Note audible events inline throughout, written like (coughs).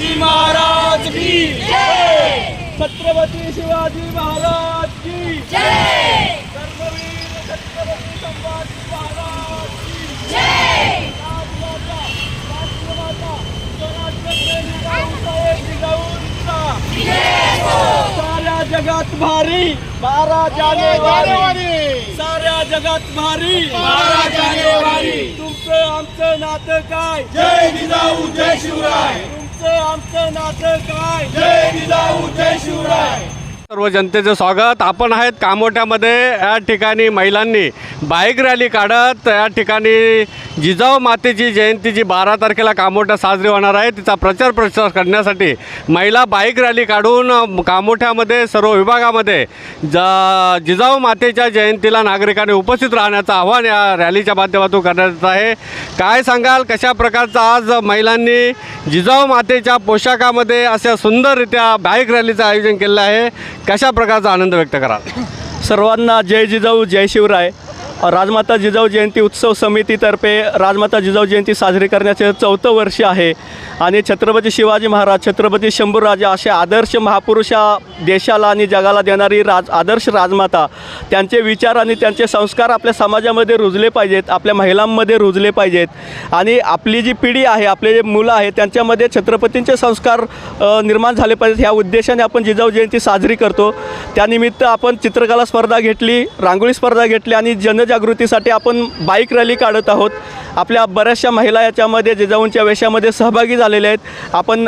शिवाजी महाराज की छत्रपती शिवाजी महाराज की धर्मवीर छत्रपती संभाजी महाराज की साऱ्या जगात भारी बारा जानेवारी. साऱ्या जगात भारी बारा जानेवारी. तुमचं आमचं नातं काय? जय जिजाऊ जय शिवराय. आमचं नातं काय? जय जिजाऊ जय शिवराय. सर्व जनतेचं स्वागत. आपण आहेत कामोठ्यामध्ये या ठिकाणी महिलांनी बाईक रॅली काढत. या ठिकाणी जिजाऊ मातेची जयंती जी बारा तारखेला कामोठ्या साजरी होणार आहे. तिचा प्रचार प्रसार करण्यासाठी महिला बाईक रॅली काढून कामोठ्यामध्ये सर्व विभागामध्ये ज जिजाऊ मातेच्या जयंतीला नागरिकांनी उपस्थित राहण्याचं आव्हान या रॅलीच्या माध्यमातून करण्यात येत आहे. काय सांगाल? कशा प्रकारचं आज महिलांनी जिजाऊ मातेच्या पोशाखामध्ये अशा सुंदररित्या बाईक रॅलीचं आयोजन केलं आहे? कशा प्रकारचा आनंद व्यक्त कराल? (coughs) सर्वांना जय जिजाऊ जय शिवराय. राजमाता जिजाऊ जयंती उत्सव समितीतर्फे राजमाता जिजाऊ जयंती साजरी करण्याचे चौथं वर्ष आहे. आणि छत्रपती शिवाजी महाराज छत्रपती शंभूराजे असे आदर्श महापुरुषा देशाला आणि जगाला देणारी राज आदर्श राजमाता त्यांचे विचार आणि त्यांचे संस्कार आपल्या समाजामध्ये रुजले पाहिजेत आपल्या महिलांमध्ये रुजले पाहिजेत. आणि आपली जी पिढी आहे आपले जे मुलं आहेत त्यांच्यामध्ये छत्रपतींचे संस्कार निर्माण झाले पाहिजेत. ह्या उद्देशाने आपण जिजाऊ जयंती साजरी करतो. त्यानिमित्त आपण चित्रकला स्पर्धा घेतली रांगोळी स्पर्धा घेतली आणि जन जनजागृतीसाठी आपण बाईक रॅली काढत आहोत. आपल्या बऱ्याचशा महिला याच्यामध्ये जिजाऊंच्या वेशामध्ये सहभागी झालेल्या आहेत. आपण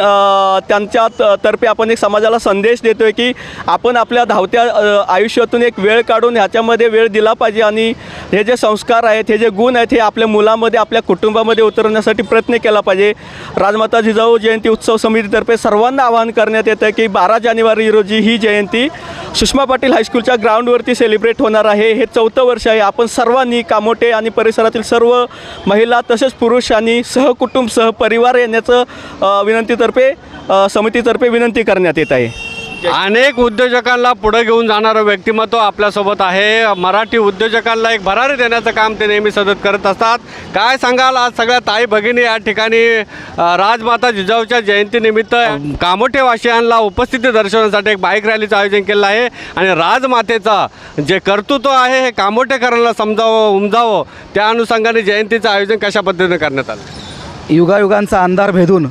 त्यांच्या तर्फे आपण एक समाजाला संदेश देतो आहे की आपण आपल्या धावत्या आयुष्यातून एक वेळ काढून ह्याच्यामध्ये वेळ दिला पाहिजे आणि हे जे संस्कार आहेत हे जे गुण आहेत हे आपल्या मुलामध्ये आपल्या कुटुंबामध्ये उतरवण्यासाठी प्रयत्न केला पाहिजे. राजमाता जिजाऊ जयंती उत्सव समितीतर्फे सर्वांना आवाहन करण्यात येतं की बारा जानेवारी रोजी ही जयंती सुषमा पाटील हायस्कूलच्या ग्राउंडवरती सेलिब्रेट होणार आहे. हे चौथं वर्ष आहे. आपण सर्वांनी कामोटे आणि परिसरातील सर्व महिला तसेच पुरुष आणि सहकुटुंब सहपरिवार येण्याचं विनंतीतर्फे समितीतर्फे विनंती करण्यात येत आहे. अनेक उद्योजकांना पुढे घेऊन जाणारं व्यक्तिमत्व आपल्यासोबत आहे. मराठी उद्योजकांना एक भरारी देण्याचं काम ते नेहमी सतत करत असतात. काय सांगाल? आज सगळ्या ताई भगिनी या ठिकाणी राजमाता जिजाऊच्या जयंतीनिमित्त कामोठेवासियांना उपस्थिती दर्शवण्यासाठी एक बाईक रॅलीचं आयोजन केलं आहे. आणि राजमातेचा जे कर्तृत्व आहे हे कामोठेकरांना समजावं उमजावं त्या अनुषंगाने जयंतीचं आयोजन कशा पद्धतीने करण्यात आलं? युगायुगांचा अंधार भेदून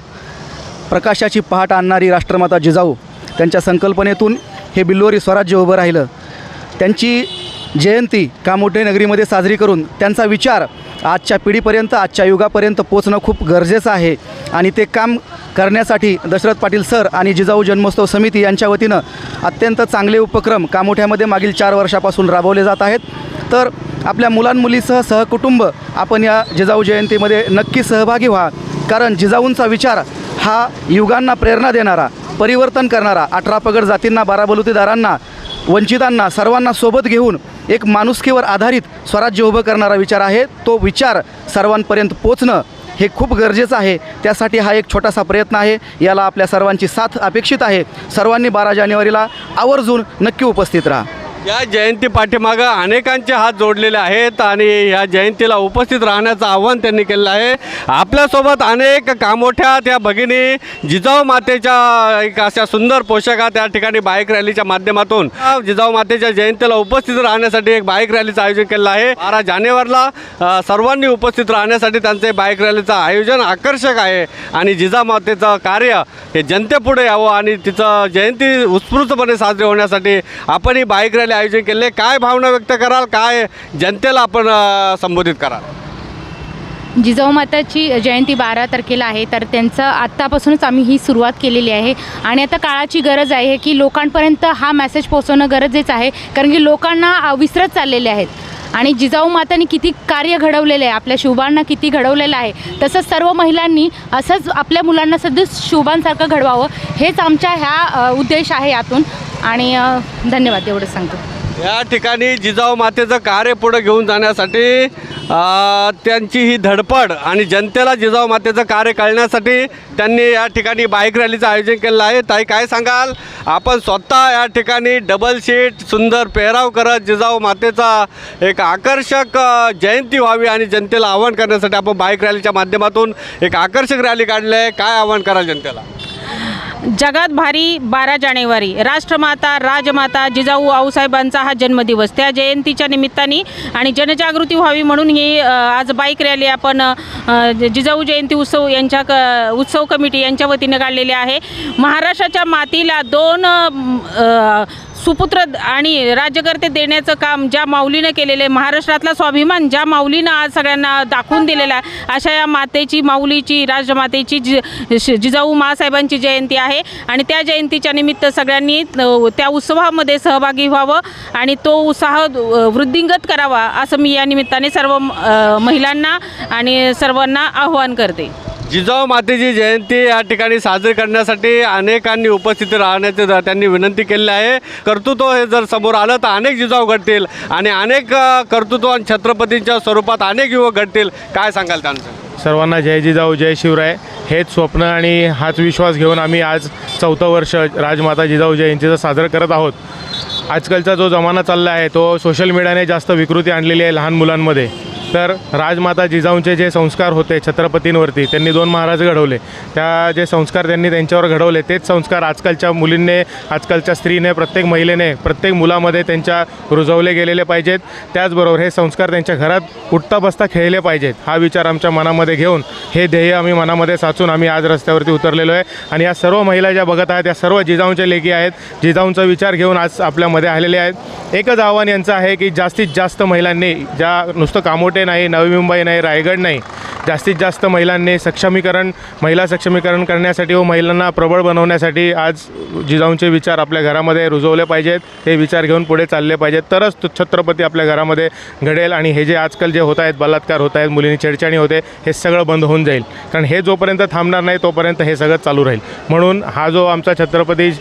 प्रकाशाची पहाट आणणारी राष्ट्रमाता जिजाऊ त्यांच्या संकल्पनेतून हे बिल्लोरी स्वराज्य उभं राहिलं. त्यांची जयंती कामोठे नगरीमध्ये साजरी करून त्यांचा विचार आजच्या पिढीपर्यंत आजच्या युगापर्यंत पोचणं खूप गरजेचं आहे. आणि ते काम करण्यासाठी दशरथ पाटील सर आणि जिजाऊ जन्मोत्सव समिती यांच्या वतीनं अत्यंत चांगले उपक्रम कामोठ्यामध्ये मागील चार वर्षापासून राबवले जात आहेत. तर आपल्या मुलांमुलीसह सहकुटुंब आपण या जिजाऊ जयंतीमध्ये नक्की सहभागी व्हा. कारण जिजाऊंचा विचार हा युगांना प्रेरणा देणारा परिवर्तन करणारा अठरा पगड जातींना बारा बलुतेदारांना वंचितांना सर्वांना सोबत घेऊन एक माणुसकीवर आधारित स्वराज्य उभं करणारा विचार आहे. तो विचार सर्वांपर्यंत पोचणं हे खूप गरजेचं आहे. त्यासाठी हा एक छोटासा प्रयत्न आहे. याला आपल्या सर्वांची साथ अपेक्षित आहे. सर्वांनी बारा जानेवारीला आवर्जून नक्की उपस्थित राहा. या जयंती पाठीमागं अनेकांचे हात जोडलेले आहेत आणि या जयंतीला उपस्थित राहण्याचं आव्हान त्यांनी केलेलं आहे. आपल्यासोबत अनेक कामोठ्या त्या भगिनी जिजाऊ मातेच्या एक अशा सुंदर पोशाखात त्या ठिकाणी बाईक रॅलीच्या माध्यमातून जिजाऊ मातेच्या जयंतीला उपस्थित राहण्यासाठी एक बाईक रॅलीचं आयोजन केलं आहे. बारा जानेवारीला सर्वांनी उपस्थित राहण्यासाठी त्यांचे बाईक रॅलीचं आयोजन आकर्षक आहे आणि जिजामातेचं कार्य हे जनतेपुढे यावं आणि तिचं जयंती उत्स्फूर्तपणे साजरी होण्यासाठी आपण ही बाईक रॅली आयोजन केले काय भावना व्यक्त कराल? काय जनतेला आपण संबोधित कराल? जिजाऊ माताची जयंती बारा तारखेला आहे तर त्यांचं आत्तापासूनच आम्ही ही सुरुवात केलेली आहे. आणि आता काळाची गरज आहे की लोकांपर्यंत हा मेसेज पोहोचवणं गरजेचं आहे कारण की लोकांना विसरत चाललेले आहेत. आणि जिजाऊ मातांनी किती कार्य घडवलेलं आहे आपल्या शुभांना किती घडवलेलं आहे तसंच सर्व महिलांनी असंच आपल्या मुलांना सध्या शुभांसारखं घडवावं हेच आमच्या ह्या उद्देश आहे यातून. आणि धन्यवाद एवढं सांगतो. या ठिकाणी जिजाऊ मातेचं कार्य पुढे घेऊन जाण्यासाठी त्यांची ही धडपड आणि जनतेला जिजाऊ मातेचं कार्य कळण्यासाठी त्यांनी या ठिकाणी बाईक रॅलीचं आयोजन केलं आहे. ताई काय सांगाल? आपण स्वतः या ठिकाणी डबल सीट सुंदर पेहराव करत जिजाऊ मातेचा एक आकर्षक जयंती व्हावी आणि जनतेला आवाहन करण्यासाठी आपण बाईक रॅलीच्या माध्यमातून एक आकर्षक रॅली काढली आहे. काय आवाहन कराल जनतेला? जगात भारी बारा जानेवारी. राष्ट्रमाता राजमाता जिजाऊ आऊसाहेबांचा हा जन्मदिवस. त्या जयंतीच्या निमित्ताने आणि जनजागृती व्हावी म्हणून ही आज बाईक रॅली आपण जिजाऊ जयंती उत्सव यांच्या क उत्सव कमिटी यांच्या वतीने काढलेली आहे. महाराष्ट्राच्या मातीला दोन सुपुत्र आणि राज्यकर्ते देण्याचं काम ज्या माऊलीनं केलेलं आहे महाराष्ट्रातला स्वाभिमान ज्या माऊलीनं आज सगळ्यांना दाखवून दिलेला आहे अशा या मातेची माऊलीची राजमातेची जि शि- जिजाऊ माँसाहेबांची जयंती आहे. आणि त्या जयंतीच्या निमित्त सगळ्यांनी त्या उत्सवामध्ये सहभागी व्हावं आणि तो उत्साह वृद्धिंगत करावा असं मी या निमित्ताने सर्व महिलांना आणि सर्वांना आव्हान करते. जिजाऊ मातेची जयंती या ठिकाणी साजरी करण्यासाठी अनेकांनी उपस्थित राहण्याचे त्यांनी विनंती केली आहे. कर्तृत्व हे जर समोर आलं तर अनेक जिजाऊ घडतील आणि अनेक कर्तृत्व आणि छत्रपतींच्या स्वरूपात अनेक युवक घडतील. काय सांगाल त्यांचं? सर्वांना जय जिजाऊ जय शिवराय. हेच स्वप्न आणि हाच विश्वास घेऊन आम्ही आज चौथं वर्ष राजमाता जिजाऊ जयंतीचं साजरं करत आहोत. आजकालचा जो जमाना चालला आहे तो सोशल मीडियाने जास्त विकृती आणलेली आहे लहान मुलांमध्ये. तर राजमाता जिजाऊंचे जे संस्कार होते छत्रपतींवरती त्यांनी दोन महाराज घडवले. त्या जे संस्कार त्यांनी त्यांच्यावर घडवले तेच संस्कार आजकालच्या मुलींनी आजकालच्या स्त्रीने प्रत्येक महिलेने प्रत्येक मुलामध्ये त्यांच्या रुजवले गेलेले पाहिजेत. त्याचबरोबर हे संस्कार त्यांच्या घरात उठता बसता खेळले पाहिजेत. हा विचार आमच्या मनामध्ये घेऊन हे ध्येय आम्ही मनामध्ये साचून आम्ही आज रस्त्यावरती उतरलेलो आहे. आणि या सर्व महिला ज्या बघत आहेत या सर्व जिजाऊंच्या लेखी आहेत जिजाऊंचा विचार घेऊन आज आपल्यामध्ये आलेले आहेत. एकच आव्हान यांचं आहे की जास्तीत जास्त महिलांनी ज्या नुसतं कामोटे नाही नवी मुंबई नाही रायगड नाही. जास्तीत जास्त महिलांनी सक्षमीकरण महिला सक्षमीकरण करण्यासाठी व महिलांना प्रबळ बनवण्यासाठी आज जिजाऊंचे विचार आपल्या घरामध्ये रुजवले पाहिजेत. हे विचार घेऊन पुढे चालले पाहिजेत. तरच छत्रपती आपल्या घरामध्ये घडेल आणि हे जे आजकाल जे होत आहेत बलात्कार होत आहेत मुलींनी छेडछाणी होते हे सगळं बंद होऊन जाईल. कारण हे जोपर्यंत थांबणार नाही तोपर्यंत हे सगळं चालू राहील. म्हणून हा जो आमचा छत्रपती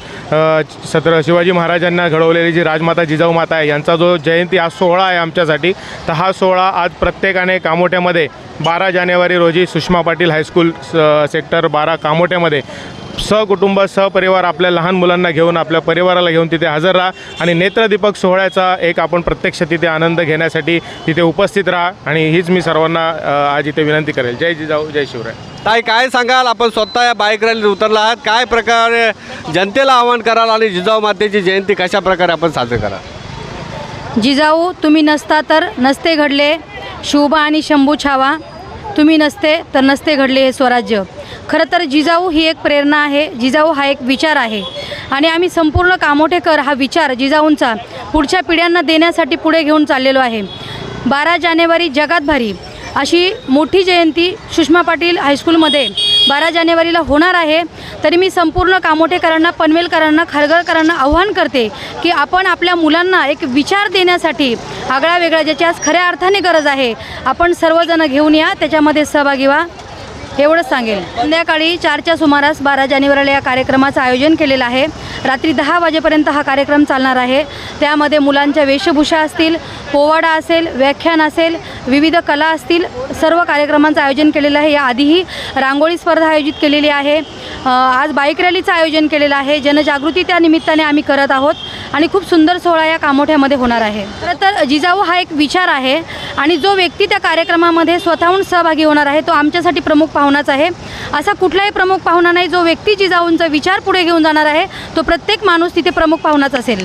छत्र शिवाजी महाराजांना घडवलेली जी राजमाता जिजाऊ माता आहे यांचा जो जयंती आज सोहळा आहे आमच्यासाठी तर हा सोहळा आज प्रत्येकाने कामोट्यामध्ये बारा जानेवारी रोजी सुषमा पाटील हायस्कूल स- सेक्टर बारा कामोट्यामध्ये सहकुटुंब सहपरिवार आपल्या लहान मुलांना घेऊन आपल्या परिवाराला घेऊन तिथे हजर राहा. आणि नेत्रदीपक सोहळ्याचा एक आपण प्रत्यक्ष तिथे आनंद घेण्यासाठी तिथे उपस्थित राहा. आणि हीच मी सर्वांना आज इथे विनंती करेल. जय जिजाऊ जय शिवराय. ताई काय सांगाल? आपण स्वतः या बाईक रॅलीत उतरला आहात. काय प्रकारे जनतेला आवाहन कराल आणि जिजाऊ मातेची जयंती कशा प्रकारे आपण साजरी कराल? जिजाऊ तुम्ही नसता तर नसते घडले. शुभ आणि शंभू छावा तुम्ही नसते तर नसते घडले हे स्वराज्य. खरं तर जिजाऊ ही एक प्रेरणा आहे जिजाऊ हा एक विचार आहे. आणि आम्ही संपूर्ण कामोठेकर हा विचार जिजाऊंचा पुढच्या पिढ्यांना देण्यासाठी पुढे घेऊन चाललेलो आहे. बारा जानेवारी जगात भारी अशी मोठी जयंती सुषमा पाटील हायस्कूलमध्ये. बारा जानेवारीला होणार आहे. तरी मी संपूर्ण कामोठेकरांना पनवेलकरांना खारघरकरांना आव्हान करते की आपण आपल्या मुलांना एक विचार देण्यासाठी आगळा वेगळा ज्याची आज खऱ्या अर्थाने गरज आहे आपण सर्वजण घेऊन या त्याच्यामध्ये सहभागी व्हा. एवढंच सांगेल. संध्याकाळी चारच्या सुमारास बारा जानेवारीला या कार्यक्रमाचं आयोजन केलेलं आहे. रात्री दहा वाजेपर्यंत हा कार्यक्रम चालणार आहे. त्यामध्ये मुलांच्या वेशभूषा असतील पोवाडा असेल व्याख्यान असेल विविध कला असतील सर्व कार्यक्रमांचं आयोजन केलेलं आहे. याआधीही रांगोळी स्पर्धा आयोजित केलेली आहे. आज बाईक रॅलीचं आयोजन केलेलं आहे. जनजागृती त्या निमित्ताने आम्ही करत आहोत आणि खूप सुंदर सोहळा या कामोठ्यामध्ये होणार आहे. खरं तर जिजाऊ हा एक विचार आहे आणि जो व्यक्ती त्या कार्यक्रमामध्ये स्वतःहून सहभागी होणार आहे तो आमच्यासाठी प्रमुख पाहुणाच आहे. असा कुठलाही प्रमुख पाहुणा नाही जो व्यक्ती जिजाऊंचा विचार पुढे घेऊन जाणार आहे तो प्रत्येक माणूस तिथे प्रमुख पाहुणाच असेल.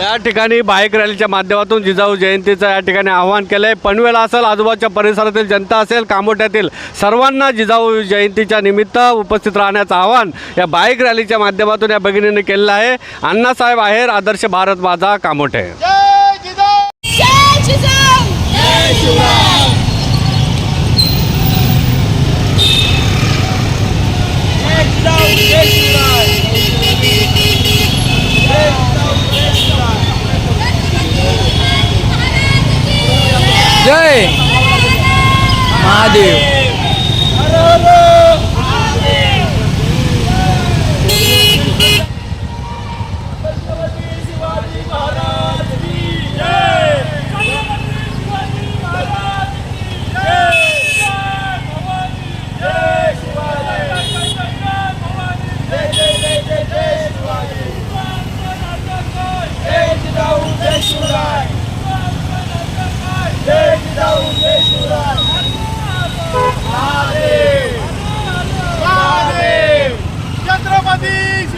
या ठिकाणी बाईक रॅलीच्या माध्यमातून जिजाऊ जयंतीचं या ठिकाणी आवाहन केलं आहे पनवेल असेल आजूबाजूच्या परिसरातील जनता असेल कामोट्यातील सर्वांना जिजाऊ जयंतीच्या निमित्त उपस्थित राहण्याचं आवाहन या बाईक रॅलीच्या माध्यमातून या भगिनीने केलेलं आहे. अण्णासाहेब आहेर आदर्श भारत माझा कामोठे. जय Mahadev Deixurai! Tem que dar um Deixurai! Valeu! Valeu! Já trava diz!